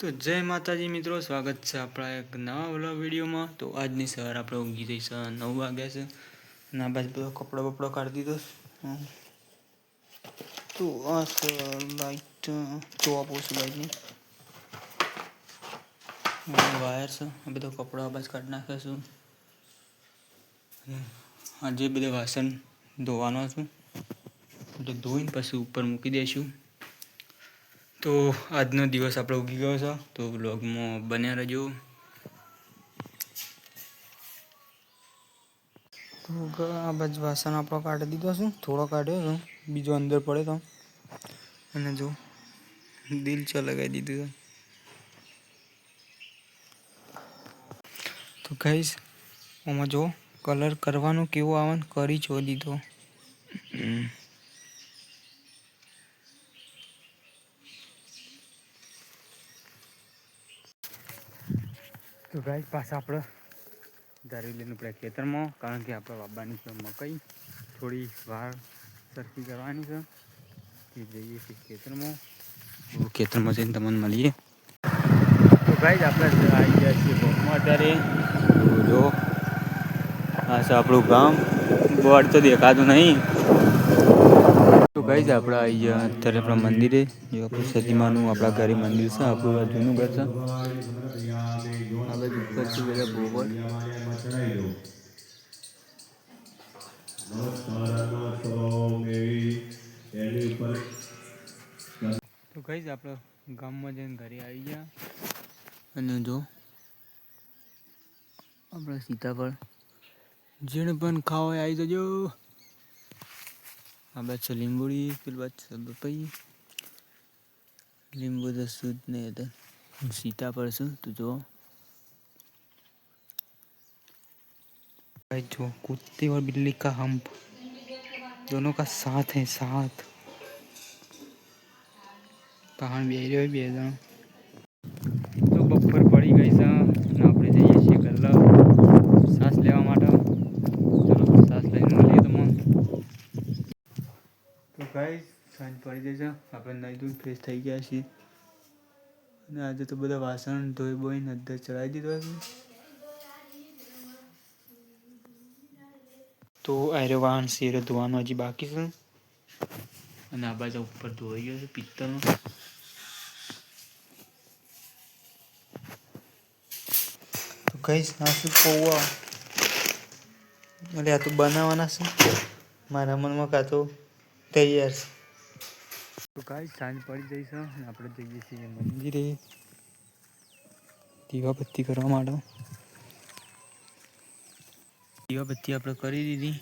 તો જય માતાજી મિત્રો, સ્વાગત છે આપણા એક નવા વ્લોગ વિડીયોમાં. તો આજની સવાર આપણે ઊંઘી જઈ છે નવ વાગ્યા છે. ના બાજુ બધો કપડો બપડો કાઢી દીધો તો આ લાઈટ જોવા પોશે લાઈટની વાયર છે. આ બધો કપડો આ બાજુ કાઢી નાખ્યો છું. આજે બધા વાસણ ધોવાનો છું. એટલે ધોઈને પછી ઉપર મૂકી દઈશું. તો આજનો દિવસ આપણો ઉગી ગયો છે. તો બ્લોગમાં બન્યા રહેજો. તો આ બાજુ વાસણ આપણો કાઢી દીધો છું. થોડો કાઢ્યો છું. બીજો અંદર પડે તો. અને જો દિલ ચો લગાવી દીધું છે. તો કહીશ આમાં જો કલર કરવાનો કેવો આવે ને કરી છો દીધો તો ગાય પાછા આપણે ધારેલીનું આપણે ખેતરમાં, કારણ કે આપણે વાવવાની છે મકાઈ. થોડી વાર સરખી કરવાની છે તે જઈએ છીએ ખેતરમાં. ખેતરમાં જઈને તમને મળીએ. તો ગાય આપણે આવી ગયા છીએ ગામમાં અત્યારે. જો, આ છે આપણું ગામ. બોર્ડ તો દેખાતું નહીં. તો ગાઈ આપણે આવી ગયા અત્યારે આપણા મંદિરે. જે આપણું સતીમાનું આપણા ઘરે મંદિર છે આપણું જૂનું ઘર છે. આ બાજુ કરશું છે બધા તો કઈ જ આપણે ગામમાં જઈને ઘરે આવી ગયા. અને જો આપણે સીતાફળ. જેણે પણ ખાવા હોય આવી જજો. આ બાદ છે લીંબુડી પેલી બાદ છે પપઈ લીંબુ તો શુદ્ધ નહીં હતા સીતાફળ શું તું જો भाई जो कुत्ते और बिल्ली का हम्प दोनों का साथ है साथ પહાણ બે રહ્યો બે જણ તો બપોર પડી ગઈ છે અને આપણે જઈએ છીએ ગલ્લા શ્વાસ લેવા માટે ચલો શ્વાસ લઈને મળીએ તો મન તો ગાઈ સાંજ પડી ગઈ છે આપણે નહીં ધોઈ ફ્રેશ થઈ ગયા છીએ અને આજે તો બધા વાસણ ધોઈ બોઈને અંદર ચડાવી દીધો છે તો આર્યો વાહન શેરો ધોવાનો હજી બાકી છે. અને આ બાજુ ઉપર ધોઈ ગયો છે પિત્તળનો. તો ના શું પૌવા એટલે આ તો બનાવવાના છે. મારા મનમાં કાં તો તૈયાર છે. તો કાંઈ સાંજ પડી જઈશ અને આપણે જઈએ છીએ મંદિરે. દીવાબત્તી કરવા માટે. દીવાબત્તી આપણે કરી દીધી.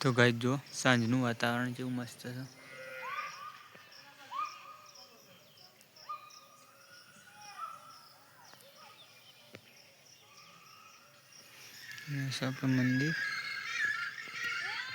તો ગાઈ જો સાંજનું વાતાવરણ જેવું મસ્ત છે આપણે મંદિર.